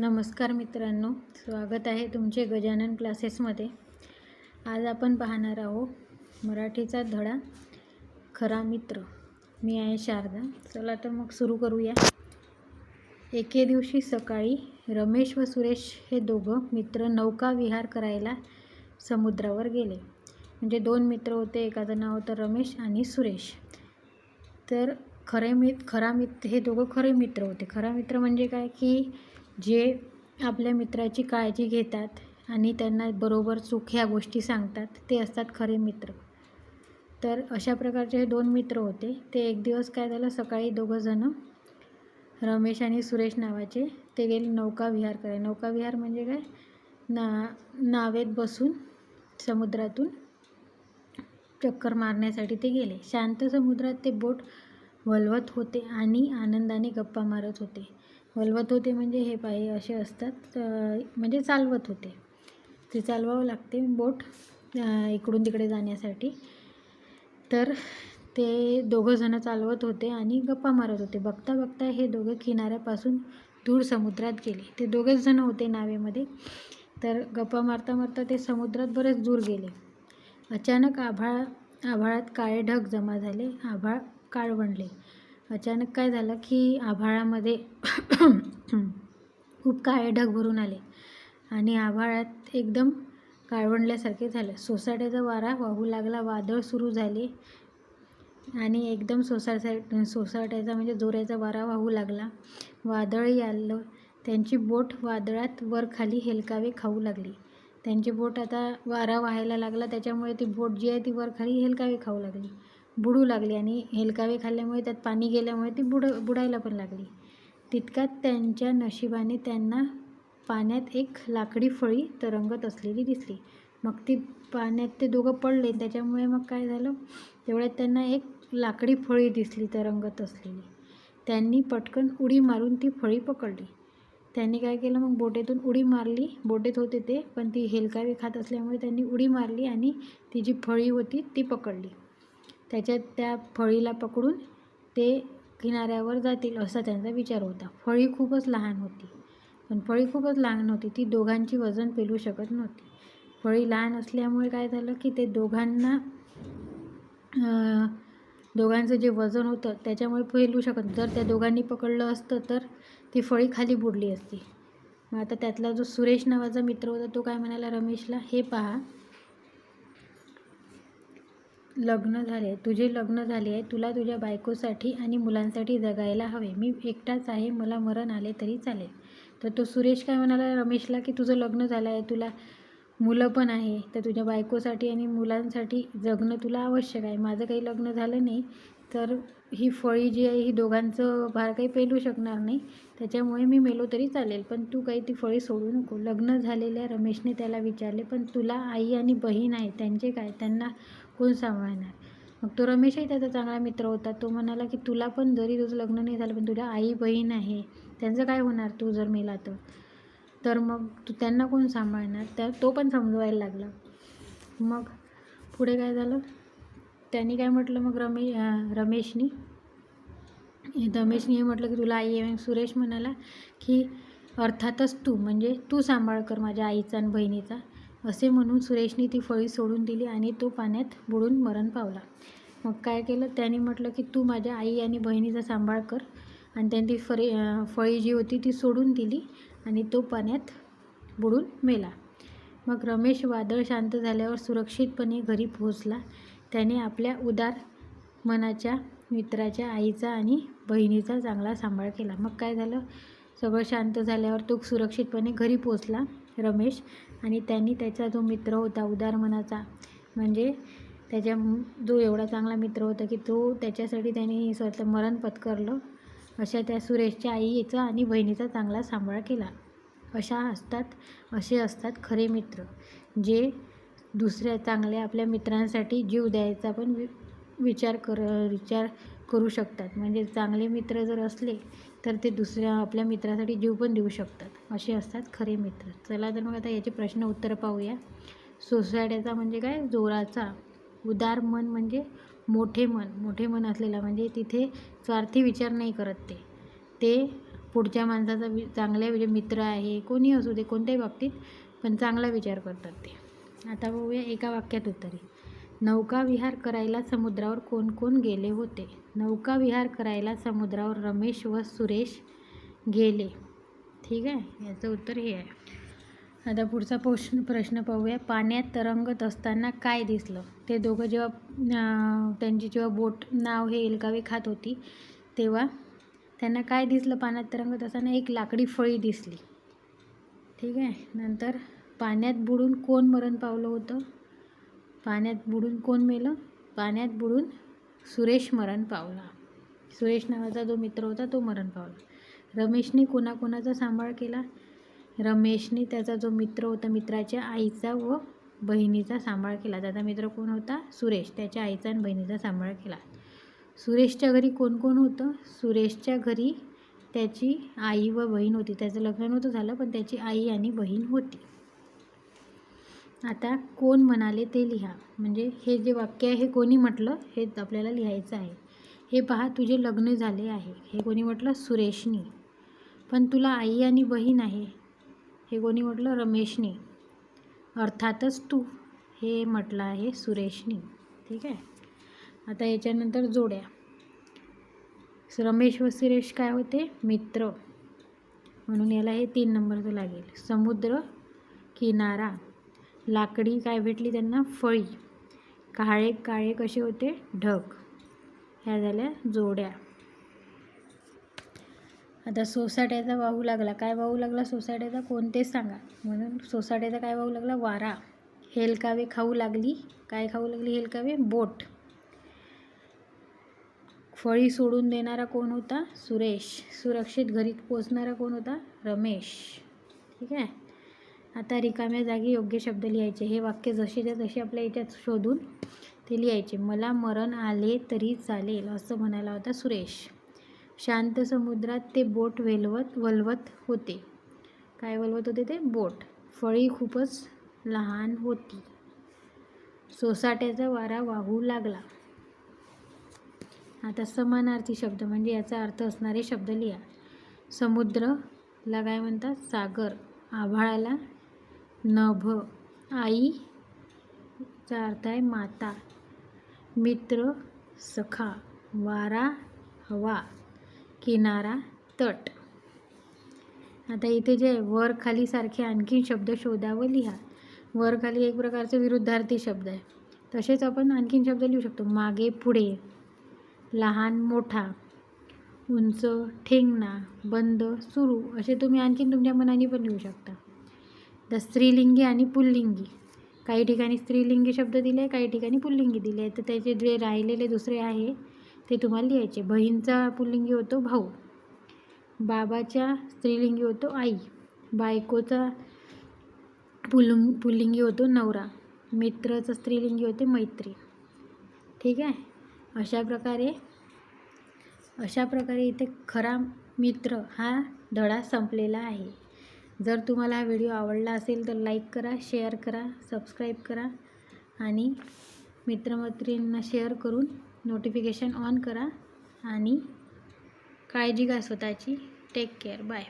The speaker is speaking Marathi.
नमस्कार मित्रांनो स्वागत आहे तुमचे गजानन क्लासेसमध्ये. आज आपण पाहणार आहोत मराठीचा धडा खरा मित्र. मी आहे शारदा. चला तर मग सुरू करूया. एके दिवशी सकाळी रमेश व सुरेश हे दोघं मित्र नौका विहार करायला समुद्रावर गेले. म्हणजे दोन मित्र होते एकाचं नाव होतं रमेश आणि सुरेश. तर खरे मित खरा मित्र हे दोघं खरे मित्र होते. खरा मित्र म्हणजे काय? की जे आपल्या मित्राची काळजी घेतात आणि त्यांना बरोबर चूक ह्या गोष्टी सांगतात ते असतात खरे मित्र. तर अशा प्रकारचे हे दोन मित्र होते. ते एक दिवस काय झालं सकाळी दोघंजणं रमेश आणि सुरेश नावाचे ते गेले नौका विहार करायला. नौका विहार म्हणजे काय? ना नावेत बसून समुद्रातून चक्कर मारण्यासाठी ते गेले. शांत समुद्रात ते बोट वलवत होते आणि आनंदाने गप्पा मारत होते. हलवत होते म्हणजे हे पाय असे असतात म्हणजे चालवत होते. ते चालवावं लागते बोट इकडून तिकडे जाण्यासाठी. तर ते दोघंजणं चालवत होते आणि गप्पा मारत होते. बघता बघता हे दोघं किनाऱ्यापासून दूर समुद्रात गेले. ते दोघंच जण होते नावेमध्ये. तर गप्पा मारता मारता ते समुद्रात बरेच दूर गेले. अचानक आभाळ आभाळात काळे ढग जमा झाले. आभाळ काळवंडले. अचानक काय झालं की आभाळामध्ये खूप काळे ढग भरून आले आणि आभाळात एकदम काळवंडल्यासारखे झालं. सोसाट्याचा वारा वाहू लागला वादळ सुरू झाले आणि एकदम सोसाट्या सोसाट्याचा म्हणजे जोऱ्याचा वारा वाहू लागला. वादळही आलं. त्यांची बोट वादळात वर खाली हेलकावे खाऊ लागली. त्यांची बोट आता वारा वाहायला लागला त्याच्यामुळे ती बोट जी आहे ती वर खाली हेलकावे खाऊ लागली. बुडू लागली आणि हेलकावे खाल्ल्यामुळे त्यात पाणी गेल्यामुळे ती बुड बुडायला पण लागली. तितक्यात त्यांच्या नशिबाने त्यांना पाण्यात एक लाकडी फळी तरंगत असलेली दिसली. मग ती पाण्यात ते दोघं पडले. त्याच्यामुळे मग काय झालं? तेवढ्यात त्यांना एक लाकडी फळी दिसली तरंगत असलेली. त्यांनी पटकन उडी मारून ती फळी पकडली. त्यांनी काय केलं? मग बोटेतून उडी मारली. बोटेत होते ते पण ती हेलकावे खात असल्यामुळे त्यांनी उडी मारली आणि ती जी फळी होती ती पकडली. त्याच्यात त्या फळीला पकडून ते किनाऱ्यावर जातील असा त्यांचा विचार होता. फळी खूपच लहान होती. पण फळी खूपच लहान होती ती दोघांची वजन पेलू शकत नव्हती. फळी लहान असल्यामुळे काय झालं की ते दोघांना दोघांचं जे वजन होतं त्याच्यामुळे पेलू शकत जर त्या दोघांनी पकडलं असतं तर ती फळी खाली बुडली असती. मग आता त्यातला जो सुरेश नावाचा मित्र होता तो काय म्हणाला? रमेशला हे पहा लग्न झाले. तुझे लग्न झाले आहे. तुला तुझ्या बायकोसाठी आणि मुलांसाठी जगायला हवे. मी एकटाच आहे. मला मरण आले तरी चालेल. तर तो सुरेश काय म्हणाला? रमेशला की तुझं लग्न झालं आहे. तुला मुलं पण आहे. तर तुझ्या बायकोसाठी आणि मुलांसाठी जगणं तुला आवश्यक आहे. माझं काही लग्न झालं नाही. तर ही फळी जी आहे ही दोघांचं भार काही पेलू शकणार नाही. त्याच्यामुळे मी मेलो तरी चालेल पण तू काही ती फळी सोडू नको. लग्न झालेल्या रमेशने त्याला विचारले पण तुला आई आणि बहीण आहे त्यांचे काय? त्यांना कोण सांभाळणार? मग तो रमेशही त्याचा चांगला मित्र होता. तो म्हणाला की तुला पण जरी तुझं लग्न नाही झालं पण तुझ्या आई बहीण आहे. त्यांचं काय होणार तू जर मेला तर? तर मग तू त्यांना कोण सांभाळणार? त्या तो पण समजवायला लागला. मग पुढे काय झालं? त्यांनी काय म्हटलं मग रमे रमेशनी रमेशनी? हे म्हटलं की तुला आई आहे सुरेश म्हणाला की अर्थातच तू म्हणजे तू सांभाळ कर माझ्या आईचा आणि बहिणीचा असे म्हणून सुरेशने ती फळी सोडून दिली आणि तो पाण्यात बुडून मरण पावला. मग काय केलं? त्याने म्हटलं की तू माझ्या आई आणि बहिणीचा सांभाळ कर आणि त्यांनी ती फळी फळी जी होती ती सोडून दिली आणि तो पाण्यात बुडून मेला. मग रमेश वादळ शांत झाल्यावर सुरक्षितपणे घरी पोहोचला. त्याने आपल्या उदार मनाच्या मित्राच्या आईचा आणि बहिणीचा चांगला सांभाळ केला. मग काय झालं? सगळं शांत झाल्यावर तो सुरक्षितपणे घरी पोचला रमेश. आणि त्यांनी त्याचा जो मित्र होता उदार मनाचा म्हणजे त्याच्या जो एवढा चांगला मित्र होता की तो त्याच्यासाठी त्याने स्वतः मरण पत्करलं अशा त्या सुरेशच्या आईचा आणि बहिणीचा चांगला सांभाळ केला. अशा असतात असे असतात खरे मित्र जे दुसऱ्या चांगल्या आपल्या मित्रांसाठी जीव द्यायचा पण वि विचार कर विचार करू शकतात. म्हणजे चांगले मित्र जर असले तर ते दुसऱ्या आपल्या मित्रासाठी जीव पण देऊ शकतात. असे असतात खरे मित्र. चला तर मग आता याचे प्रश्न उत्तर पाहूया. सोसायट्याचा म्हणजे काय? जोराचा. उदार मन म्हणजे मोठे मन. मोठे मन असलेला म्हणजे तिथे स्वार्थी विचार नाही करत ते. ते पुढच्या माणसाचा वि चांगल्या म्हणजे मित्र आहे. कोणी असू दे कोणत्याही बाबतीत पण चांगला विचार करतात ते. आता बघूया एका वाक्यात उत्तरे. नौका विहार करायला समुद्रावर कोण कोण गेले होते? नौका विहार करायला समुद्रावर रमेश व सुरेश गेले. ठीक आहे? याचं उत्तर हे आहे. आता पुढचा प्रश्न प्रश्न पाहूया. पाण्यात तरंगत असताना काय दिसलं? ते दोघं जेव्हा त्यांची जेव्हा बोट नाव हे एलकावे खात होती तेव्हा त्यांना काय दिसलं? पाण्यात तरंगत असताना एक लाकडी फळी दिसली. ठीक आहे? नंतर पाण्यात बुडून कोण मरण पावलं होतं? पाण्यात बुडून कोण मेलं? पाण्यात बुडून सुरेश मरण पावला. सुरेश नावाचा जो मित्र होता तो मरण पावला. रमेशने कोणाकोणाचा सांभाळ केला? रमेशने त्याचा जो मित्र होता मित्राच्या आईचा व बहिणीचा सांभाळ केला. त्याचा मित्र कोण होता? सुरेश. त्याच्या आईचा आणि बहिणीचा सांभाळ केला. सुरेशच्या घरी कोण कोण होतं? सुरेशच्या घरी त्याची आई व बहीण होती. त्याचं लग्न नव्हतं झालं पण त्याची आई आणि बहीण होती. आता कोण म्हणाले ते लिहा. म्हणजे हे जे वाक्य आहे हे कोणी म्हटलं हे आपल्याला लिहायचं आहे. हे पहा तुझे लग्न झाले आहे. हे कोणी म्हटलं? सुरेशनी. पण तुला आई आणि बहीण आहे. हे कोणी म्हटलं? रमेशनी. अर्थातच तू. हे म्हटलं आहे सुरेशनी. ठीक आहे? आता याच्यानंतर जोड्या. रमेश व सुरेश काय होते? मित्र. म्हणून याला हे तीन नंबरचं लागेल. समुद्र किनारा. लाकडी काय भेटली त्यांना? फळी. काळे काळे कसे होते? ढग. ह्या झाल्या जोड्या. आता सोसाट्याचा वाहू लागला. काय वाहू लागला सोसाट्याचा? कोणते सांगा. म्हणून सोसाट्याचा काय वाहू लागला? वारा. हेलकावे खाऊ लागली. काय खाऊ लागली? हेलकावे? बोट. फळी सोडून देणारा कोण होता? सुरेश. सुरक्षित घरी पोचणारा कोण होता? रमेश. ठीक आहे? आता रिकाम्या जागी योग्य शब्द लिहायचे. हे वाक्य जसेच्या तसे आपल्या याच्यात शोधून ते लिहायचे. मला मरण आले तरी चालेल असं म्हणायला होता सुरेश. शांत समुद्रात ते बोट वेलवत वलवत होते. काय वलवत होते ते? बोट. फळी खूपच लहान होती. सोसाट्याचा वारा वाहू लागला. आता समानार्थी शब्द म्हणजे याचा अर्थ असणारे शब्द लिहा. समुद्रला काय म्हणतात? सागर. आभाळाला नभ. आईचा अर्थ आहे माता. मित्र सखा. वारा हवा. किनारा तट. आता इथे जे आहे, वर खाली सारखे आणखीन शब्द शोधा व लिहा. वर खाली एक प्रकारचे विरुद्धार्थी शब्द आहे. तसेच आपण आणखीन शब्द लिहू शकतो. मागे पुढे. लहान मोठा. उंच ठेंगणा. बंद सुरू. असे तुम्ही आणखीन तुमच्या मनाने पण लिहू शकता. द स्त्रीलिंगी आणि पुल्लिंगी. काही ठिकाणी स्त्रीलिंगी शब्द दिले आहे काही ठिकाणी पुल्लिंगी दिले. आहे तर त्याचे जे राहिलेले दुसरे आहे ते तुम्हाला लिहायचे. बहीणचा पुल्लिंगी होतो भाऊ. बाबाच्या स्त्रीलिंगी होतो आई. बायकोचा पुलुंग पुल्लिंगी होतो नवरा. मित्राचं स्त्रीलिंगी होते मैत्री. ठीक आहे? अशा प्रकारे अशा प्रकारे इथे खरा मित्र हा धडा संपलेला आहे. जर तुम्हाला हा व्हिडिओ आवडला असेल तर लाईक करा शेअर करा सबस्क्राईब करा आणि मित्रमैत्रिणींना शेअर करून नोटिफिकेशन ऑन करा आणि काळजी घ्या स्वतःची. Take care. बाय.